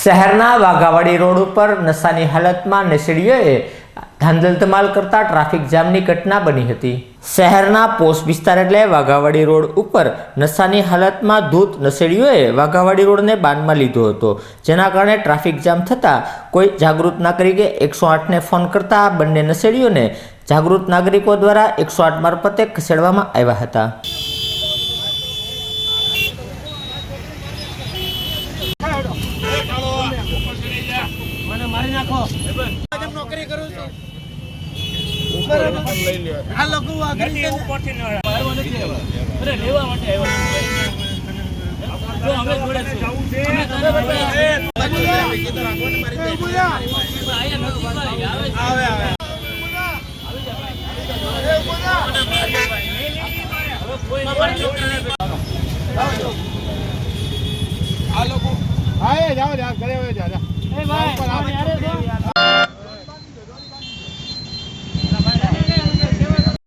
શહેરના વાઘાવાડી રોડ ઉપર નશાની હાલતમાં નશેડીઓએ ધાંધલધમાલ કરતા ટ્રાફિક જામની ઘટના બની હતી. શહેરના પોસ્ટ વિસ્તાર એટલે વાઘાવાડી રોડ ઉપર નશાની હાલતમાં ધૂત નશેડીઓએ વાઘાવાડી રોડને બાનમાં લીધો હતો, જેના કારણે ટ્રાફિક જામ થતાં કોઈ જાગૃત નાગરિકે એકસો આઠને ફોન કરતા બંને નશેડીઓને જાગૃત નાગરિકો દ્વારા એકસો આઠ મારફતે ખસેડવામાં આવ્યા હતા. નાખો. નોકરી કરું છું. આ લોકો લેવા માટે આવ્યો. જો અમે જોડે છે. અમે તને આવે આવે હા એ જાઓ જાઓ ઘરે હવે જા જા